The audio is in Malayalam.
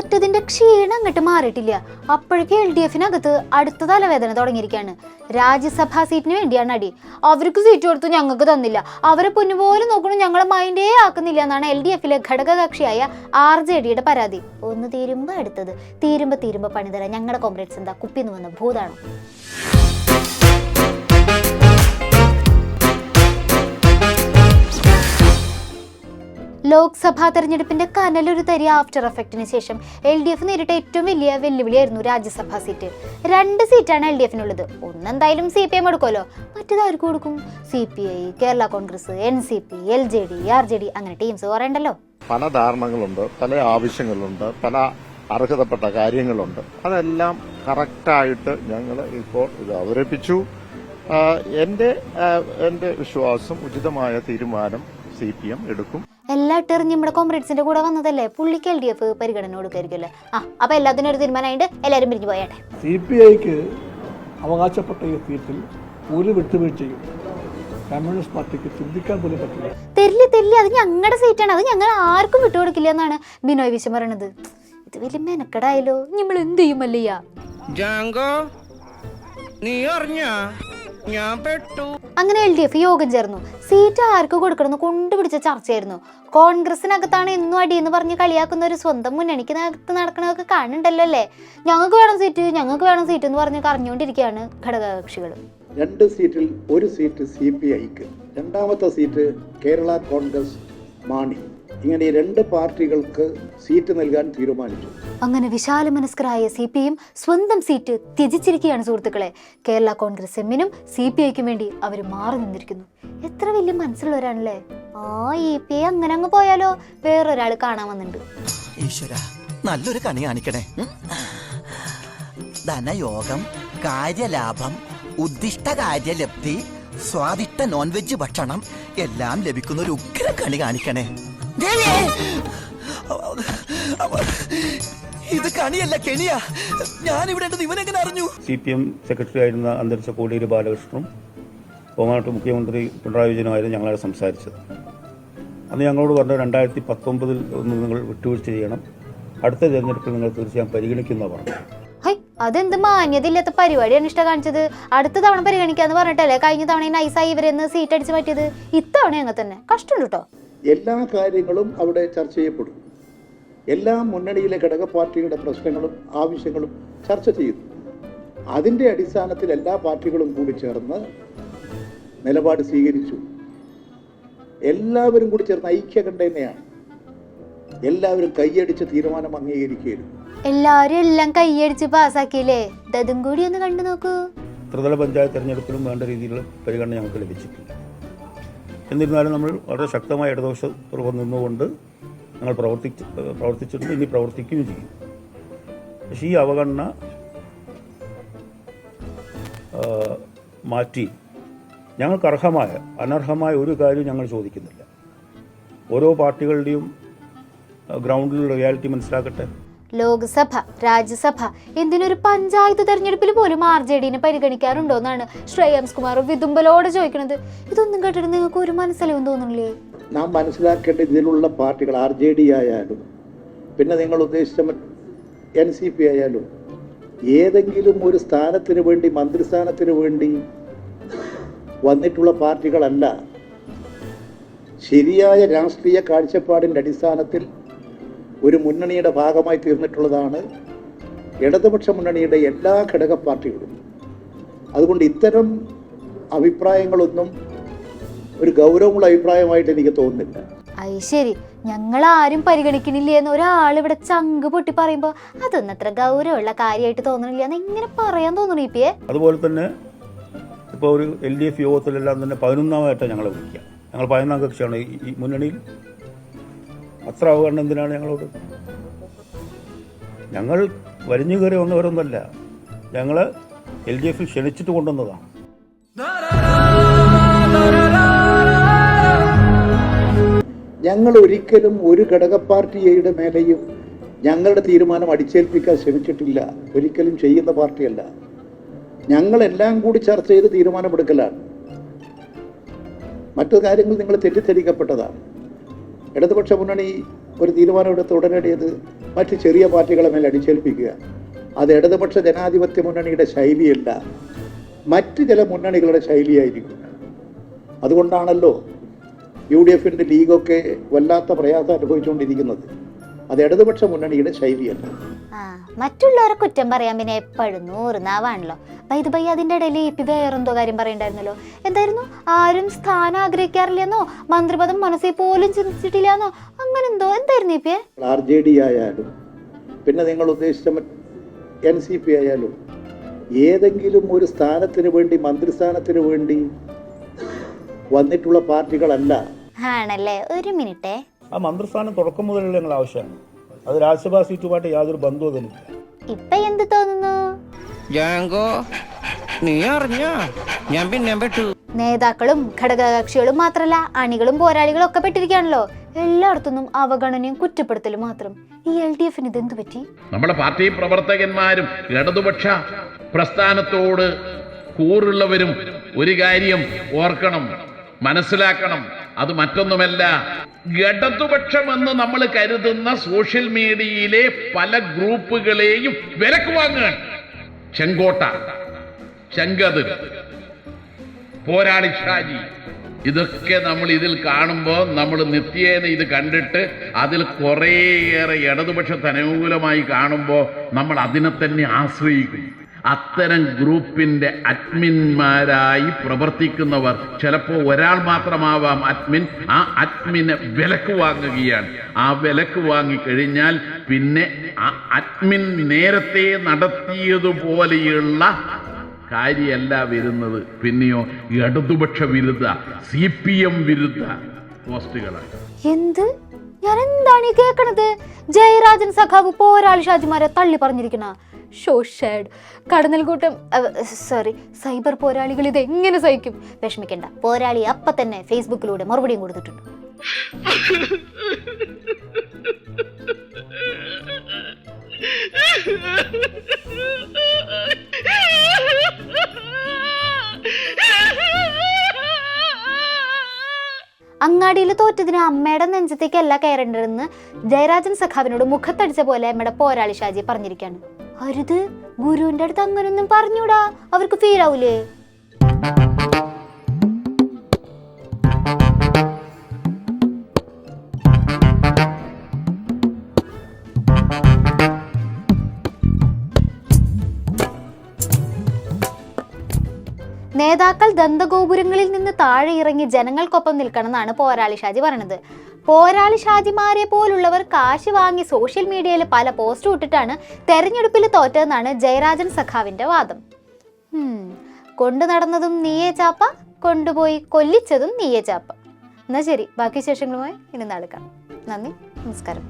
തോറ്റതിന്റെ ക്ഷീണം അങ്ങോട്ട് മാറിയിട്ടില്ല. അപ്പോഴേക്കും എൽ ഡി എഫിനകത്ത് അടുത്ത തലവേദന തുടങ്ങിയിരിക്കുകയാണ്. രാജ്യസഭാ സീറ്റിന് വേണ്ടിയാണ് അടി. അവർക്ക് സീറ്റ് കൊടുത്തു ഞങ്ങൾക്ക് തന്നില്ല. അവരെ പൊന്നുപോലെ നോക്കണം ഞങ്ങളെ മൈൻഡേ ആക്കുന്നില്ല എന്നാണ് എൽ ഡി എഫിലെ ഘടകകക്ഷിയായ ആർ ജെ ഡിയുടെ പരാതി. ഒന്ന് തീരുമ്പോ അടുത്തത്. തീരുമ്പോ തീരുമ്പോ പണിതരാ. ഞങ്ങളുടെ കോൺഗ്രസ് എന്താ? കുപ്പിന്ന് വന്ന ഭൂതാണോ? ലോക്സഭാ തെരഞ്ഞെടുപ്പിന്റെ കനലൊരു തരി ആഫ്റ്റർ എഫക്റ്റിന് ശേഷം എൽ ഡി എഫ് നേരിട്ട ഏറ്റവും വലിയ വെല്ലുവിളിയായിരുന്നു രാജ്യസഭാ സീറ്റ്. രണ്ട് സീറ്റാണ് എൽ ഡി എഫിനുള്ളത് ഒന്നെന്തായാലും സി പി എം എടുക്കുമല്ലോ. മറ്റേത് ആർക്ക് കൊടുക്കും? C P I Kerala Congress N C P L J D R J D അങ്ങനെ ടീംസ് പറയണ്ടല്ലോ പല ധാരണകളുണ്ട് പല ആവശ്യങ്ങളുണ്ട് പല അർഹതപ്പെട്ട കാര്യങ്ങളുണ്ട്. അതെല്ലാം കറക്റ്റായിട്ട് ഞങ്ങൾ ഇപ്പോൾ ഇത് അവതരിപ്പിച്ചു. എന്റെ എന്റെ വിശ്വാസം ഉചിതമായ തീരുമാനം സി പി എം എടുക്കും. എല്ലാ ഇട്ടെറിഞ്ഞ് നമ്മുടെ കോമ്രേഡ്സിന്റെ കൂടെ വന്നതല്ലേ? പുള്ളിക്ക് എൽ ഡി എഫ് പരിഗണന കൊടുക്കായിരിക്കുമല്ലേ? ആ അപ്പൊ എല്ലാത്തിനും ഒരു തീരുമാനമായിട്ട് എല്ലാവരും പിരിഞ്ഞു പോയാട്ടെ. സി പി ഐക്ക് അവകാശപ്പെട്ട ഈ സീറ്റിൽ ഒരു വിട്ടുവീഴ്ചയും കമ്മ്യൂണിസ്റ്റ് പാർട്ടിക്ക് ചിന്തിക്കാൻ പോലും പറ്റില്ല. തെല്ലി തെല്ലി അത് ഞങ്ങളുടെ സീറ്റാണ് അത് ഞങ്ങൾ ആർക്കും വിട്ടുകൊടുക്കില്ല എന്നാണ് ബിനോയ് വിശ്വം പറയണത് ഇത് വലിയ മെനക്കെടായാലോ നമ്മൾ എന്ത് ചെയ്യും മല്ലയ്യ ജാങ്കോ നീ അറിഞ്ഞ? ഞാൻ പെട്ടു. അങ്ങനെ എൽ ഡി എഫ് യോഗം ചേർന്നു. സീറ്റ് ആർക്ക് കൊടുക്കണമെന്ന് കൊണ്ടുപിടിച്ച ചർച്ചയായിരുന്നു. കോൺഗ്രസിനകത്താണ് എന്നും അടിയെന്ന് എന്ന് പറഞ്ഞ് കളിയാക്കുന്ന ഒരു സ്വന്തം മുന്നണിക്ക് അകത്ത് നടക്കണതൊക്കെ കാണുന്നുണ്ടല്ലോ അല്ലേ? ഞങ്ങൾക്ക് വേണം സീറ്റ് ഞങ്ങൾക്ക് വേണം സീറ്റ് എന്ന് പറഞ്ഞ് കറഞ്ഞുകൊണ്ടിരിക്കുകയാണ് ഘടകകക്ഷികൾ. രണ്ട് സീറ്റിൽ ഒരു സീറ്റ് സി പി ഐക്ക്. രണ്ടാമത്തെ സീറ്റ് കേരള കോൺഗ്രസ് മാണി. ഇങ്ങനെ ഈ രണ്ട് പാർട്ടികൾക്ക് സീറ്റ് നൽകാൻ തീരുമാനിച്ചു. അങ്ങനെ വിശാല മനസ്കരായ സി പി എം സ്വന്തം സീറ്റ് ത്യജിച്ചിരിക്കുകയാണ് സുഹൃത്തുക്കളെ. കേരള കോൺഗ്രസ് എമ്മിനും സി പി ഐക്കും വേണ്ടി അവർ മാറി നിന്നിരിക്കുന്നു. എത്ര വലിയ മനസ്സിലുള്ളവരാണല്ലേ ആ ഇ പി ഐ അങ്ങനെ അങ്ങ് പോയാലോ? വേറൊരാൾ കാണാൻ വന്നിട്ടുണ്ട്. ഈശ്വര നല്ലൊരു കണി കാണിക്കണേ. ധനയോഗം കാര്യലാഭം ഉദ്ദിഷ്ട കാര്യലബ്ധി സ്വാദിഷ്ട നോൺ വെജ് ഭക്ഷണം എല്ലാം ലഭിക്കുന്ന ഒരു ഉഗ്ര കണി കാണിക്കണേ! ഇത് കണിയല്ല കെണിയാ. ഞാനിവിടെ ഇവിടെ ഇവനെങ്ങനെ അറിഞ്ഞു? സി പി എം സെക്രട്ടറി ആയിരുന്ന അന്തരിച്ച കോടിയേരി ബാലകൃഷ്ണനും ബഹുമാനപ്പെട്ട മുഖ്യമന്ത്രി പിണറായി വിജയനുമായിരുന്നു ഞങ്ങളെ സംസാരിച്ചത്. അന്ന് ഞങ്ങളോട് പറഞ്ഞ രണ്ടായിരത്തി പത്തൊമ്പതിൽ ഒന്ന് നിങ്ങൾ വിട്ടുവീഴ്ച ചെയ്യണം. അടുത്ത തിരഞ്ഞെടുപ്പിൽ നിങ്ങൾ തീർച്ചയായും പരിഗണിക്കുന്ന പറഞ്ഞു ഹൈ അതെന്ത് മാന്യതയില്ലാത്ത പരിപാടിയാണ് ഇഷ്ടം കാണിച്ചത്? അടുത്ത തവണ പരിഗണിക്കാന്ന് പറഞ്ഞിട്ടല്ലേ കഴിഞ്ഞ തവണ നൈസായി ഇവരെന്ന് സീറ്റ് അടിച്ച് മാറ്റിയത്? ഇത്തവണ അങ്ങനെ തന്നെ. കഷ്ടമുണ്ട് കേട്ടോ എല്ലാ കാര്യങ്ങളും അവിടെ ചർച്ച ചെയ്യപ്പെടും. എല്ലാ മുന്നണിയിലെ ഘടക പാർട്ടികളുടെ പ്രശ്നങ്ങളും ആവശ്യങ്ങളും ചർച്ച ചെയ്യുന്നു. അതിന്റെ അടിസ്ഥാനത്തിൽ എല്ലാ പാർട്ടികളും കൂടി ചേർന്ന് നിലപാട് സ്വീകരിച്ചു. എല്ലാവരും കൂടി ചേർന്ന് ഐക്യകണ്ഠേനയാണ് എല്ലാവരും കൈയടിച്ച് തീരുമാനം അംഗീകരിക്കുകയായിരുന്നു. എല്ലാവരും എല്ലാം കൈയടിച്ച് പാസ്സാക്കിയില്ലേ? ഇതും കൂടി ഒന്ന് കണ്ടു നോക്കൂ. ത്രിതല പഞ്ചായത്ത് തെരഞ്ഞെടുപ്പിലും വേണ്ട രീതിയിലുള്ള പരിഗണന ഞങ്ങൾക്ക് ലഭിച്ചിട്ടില്ല. എന്നിരുന്നാലും നമ്മൾ വളരെ ശക്തമായ ഇടതുപക്ഷപൂർവം നിന്നുകൊണ്ട് ഞങ്ങൾ പ്രവർത്തിച്ച് പ്രവർത്തിച്ചിട്ടുണ്ട്. ഇനി പ്രവർത്തിക്കുകയും ചെയ്യും. പക്ഷേ ഈ അവഗണന മാറ്റി. ഞങ്ങൾക്ക് അർഹമായ അനർഹമായ ഒരു കാര്യം ഞങ്ങൾ ചോദിക്കുന്നില്ല. ഓരോ പാർട്ടികളുടെയും ഗ്രൗണ്ടിലുള്ള റിയാലിറ്റി മനസ്സിലാക്കട്ടെ. ലോക്സഭ രാജ്യസഭ എന്തിനൊരു പഞ്ചായത്ത് തെരഞ്ഞെടുപ്പിൽ പോലും ആർ ജെ ഡിനെ പരിഗണിക്കാറുണ്ടോ എന്നാണ് ശ്രേയംസ് കുമാർ വിതുമ്പലോട് ചോദിക്കുന്നത്. ഇതൊന്നും കേട്ടിട്ട് നിങ്ങൾക്ക് ഒരു മനസ്സിലാവും തോന്നുന്നില്ലേ? നാം മനസ്സിലാക്കേണ്ട ഇതിലുള്ള പാർട്ടികൾ ആർ ജെ ഡി ആയാലും പിന്നെ നിങ്ങൾ ഉദ്ദേശിച്ച എൻ സി പി ആയാലും ഏതെങ്കിലും ഒരു സ്ഥാനത്തിന് വേണ്ടി മന്ത്രിസ്ഥാനത്തിന് വേണ്ടി വന്നിട്ടുള്ള പാർട്ടികളല്ല. ശരിയായ രാഷ്ട്രീയ കാഴ്ചപ്പാടിന്റെ അടിസ്ഥാനത്തിൽ ഒരു മുന്നണിയുടെ ഭാഗമായി തീർന്നിട്ടുള്ളതാണ് ഇടതുപക്ഷ മുന്നണിയുടെ എല്ലാ ഘടക പാർട്ടികളും. അതുകൊണ്ട് ഇത്തരം അഭിപ്രായങ്ങളൊന്നും ഒരു ഗൗരവമുള്ള അഭിപ്രായമായിട്ട് എനിക്ക് തോന്നുന്നില്ല. അത് ശരി. ഞങ്ങൾ ആരും പരിഗണിക്കുന്നില്ല എന്ന് ഒരാൾ ഇവിടെ ചങ്ക് പൊട്ടി പറയുമ്പോൾ അതൊന്നും അത്ര ഗൗരവമുള്ള കാര്യമായിട്ട് തോന്നണില്ല എന്ന് എങ്ങനെ പറയാൻ തോന്നുന്നു ഇ പിയെ അതുപോലെ തന്നെ ഇപ്പോൾ ഒരു എൽ ഡി എഫ് യോഗത്തിലെല്ലാം തന്നെ പതിനൊന്നാമായിട്ടാണ് ഞങ്ങളെ വിളിക്കുക. ഞങ്ങൾ പതിനൊന്നാം കക്ഷിയാണ് ഈ മുന്നണിയിൽ അത്ര അവഗണന എന്തിനാണ് ഞങ്ങളോട്? ഞങ്ങൾ വലിഞ്ഞു കയറി വന്നവരൊന്നുമല്ല. ഞങ്ങൾ എൽ ഡി എഫിൽ ക്ഷണിച്ചിട്ട് കൊണ്ടുവന്നതാണ്. ഞങ്ങൾ ഒരിക്കലും ഒരു ഘടക പാർട്ടിയുടെ മേലെയും ഞങ്ങളുടെ തീരുമാനം അടിച്ചേൽപ്പിക്കാൻ ശ്രമിച്ചിട്ടില്ല ഒരിക്കലും ചെയ്യുന്ന പാർട്ടിയല്ല. ഞങ്ങളെല്ലാം കൂടി ചർച്ച ചെയ്ത് തീരുമാനമെടുക്കലാണ്. മറ്റു കാര്യങ്ങൾ നിങ്ങൾ തെറ്റിദ്ധരിക്കപ്പെട്ടതാണ്. ഇടതുപക്ഷ മുന്നണി ഒരു തീരുമാനമെടുത്ത് ഉടനടി അത് മറ്റ് ചെറിയ പാർട്ടികളെ മേൽ അടിച്ചേൽപ്പിക്കുക. അത് ഇടതുപക്ഷ ജനാധിപത്യ മുന്നണിയുടെ ശൈലിയല്ല. മറ്റ് ചില മുന്നണികളുടെ ശൈലിയായിരിക്കും. അതുകൊണ്ടാണല്ലോ യു ഡി എഫിന്റെ ലീഗൊക്കെ വല്ലാത്ത പ്രയാസം അനുഭവിച്ചുകൊണ്ടിരിക്കുന്നത്. അത് ഇടതുപക്ഷ മുന്നണിയുടെ ശൈലിയല്ല. മറ്റുള്ളവരെ കുറ്റം പറയാൻ പിന്നെ എപ്പോഴും നൂറ് നാവാണല്ലോ വൈദ് ബൈ അതിന്റെ ഇടയിൽ ഇ പി വേറെന്തോ കാര്യം പറയണ്ടായിരുന്നല്ലോ. എന്തായിരുന്നു? ആരും സ്ഥാനം ആഗ്രഹിക്കാറില്ലെന്നോ? മന്ത്രിപദം മനസ്സിൽ പോലും ചിന്തിച്ചിട്ടില്ലെന്നോ? അങ്ങനെ എന്തോ? എന്തായിരുന്നു ഇപ്പിയെ ആർ ജെ ഡി ആയാലും പിന്നെ നിങ്ങൾ ഉദ്ദേശിച്ച എൻ സി പി ആയാലും ഏതെങ്കിലും ഒരു സ്ഥാനത്തിന് വേണ്ടി മന്ത്രിസ്ഥാനത്തിന് വേണ്ടി വന്നിട്ടുള്ള പാർട്ടികളല്ല. ആണല്ലേ? ഒരു മിനിറ്റേ. ആ മന്ത്രിസ്ഥാനം തുടക്കം മുതലുള്ള ഞങ്ങൾ ആവശ്യമാണ്. അത് രാജ്യസഭാ സീറ്റുമായിട്ട് യാതൊരു ബന്ധവും അതിനില്ല ഇപ്പൊ എന്ത് തോന്നുന്നു? ജാങ്കോ നീ അറിഞ്ഞ? ഞാൻ പിന്നെ പെട്ടു. നേതാക്കളും ഘടകകക്ഷികളും മാത്രല്ല അണികളും പോരാളികളും ഒക്കെ പെട്ടിരിക്കുകയാണല്ലോ. എല്ലായിടത്തുനിന്നും അവഗണനയും കുറ്റപ്പെടുത്തലും മാത്രം. ഈ എൽ ഡി എഫിന് ഇതെന്ത് പറ്റി? നമ്മുടെ പാർട്ടി പ്രവർത്തകന്മാരും ഇടതുപക്ഷ പ്രസ്ഥാനത്തോട് കൂറുള്ളവരും ഒരു കാര്യം ഓർക്കണം മനസ്സിലാക്കണം. അത് മറ്റൊന്നുമല്ല ഇടതുപക്ഷമെന്ന് നമ്മൾ കരുതുന്ന സോഷ്യൽ മീഡിയയിലെ പല ഗ്രൂപ്പുകളെയും വിലക്ക് വാങ്ങുകയാണ്. ചെങ്കോട്ട ചെങ്കതിർ പോരാളി ഷാജി ഇതൊക്കെ നമ്മൾ ഇതിൽ കാണുമ്പോൾ നമ്മൾ നിത്യേന ഇത് കണ്ടിട്ട് അതിൽ കുറേയേറെ ഇടതുപക്ഷത്തിന് അനുകൂലമായി കാണുമ്പോൾ നമ്മൾ അതിനെ തന്നെ ആശ്രയിക്കും അത്തരം ഗ്രൂപ്പിന്റെ അഡ്മിന്മാരായി പ്രവർത്തിക്കുന്നവർ ചിലപ്പോൾ ഒരാൾ മാത്രമാവാം അഡ്മിൻ. ആ അഡ്മിനെ വിലക്ക് വാങ്ങുകയാണ്. ആ വിലക്ക് വാങ്ങിക്കഴിഞ്ഞാൽ പിന്നെ ആ അഡ്മിൻ നേരത്തെ നടത്തിയതുപോലെയുള്ള കാര്യമല്ല വരുന്നത്. പിന്നെയോ ഇടതുപക്ഷ വിരുദ്ധ സി പി എം വിരുദ്ധ പോസ്റ്റുകളാണ്. എന്ത്? ഞാൻ എന്താണ് ഈ കേൾക്കണത് ജയരാജൻ സഖാവ് പോരാളി ഷാജിമാരെ തള്ളി പറഞ്ഞിരിക്കണ. ഷോ ഷാഡ് കടന്നൽകൂട്ടം സോറി സൈബർ പോരാളികൾ ഇത് എങ്ങനെ സഹിക്കും? വിഷമിക്കണ്ട. പോരാളി അപ്പം തന്നെ ഫേസ്ബുക്കിലൂടെ മറുപടിയും കൊടുത്തിട്ടുണ്ട്. അങ്ങാടിയിൽ തോറ്റതിന് അമ്മയുടെ നെഞ്ചത്തേക്കല്ല കയറേണ്ടതെന്ന് ജയരാജൻ സഖാവിനോട് മുഖത്തടിച്ച പോലെ അമ്മയുടെ പോരാളി ഷാജി പറഞ്ഞിരിക്കാണ് അരുത് ഗുരുവിന്റെ അടുത്ത് അങ്ങനൊന്നും പറഞ്ഞൂടാ. അവർക്ക് ഫീൽ ആവൂലേ? നേതാക്കൾ ദന്തഗോപുരങ്ങളിൽ നിന്ന് താഴെ ഇറങ്ങി ജനങ്ങൾക്കൊപ്പം നിൽക്കണമെന്നാണ് പോരാളി ഷാജി പറയണത്. പോരാളി ഷാജിമാരെ പോലുള്ളവർ കാശ് വാങ്ങി സോഷ്യൽ മീഡിയയിൽ പല പോസ്റ്റ് ഇട്ടിട്ടാണ് തെരഞ്ഞെടുപ്പിൽ തോറ്റതെന്നാണ് ജയരാജൻ സഖാവിന്റെ വാദം. കൊണ്ടു നടന്നതും നീയേ ചാപ്പ കൊണ്ടുപോയി കൊല്ലിച്ചതും നീയേ ചാപ്പ. എന്നാ ശരി ബാക്കി വിശേഷങ്ങളുമായി ഇനി നടക്കാം നന്ദി നമസ്കാരം.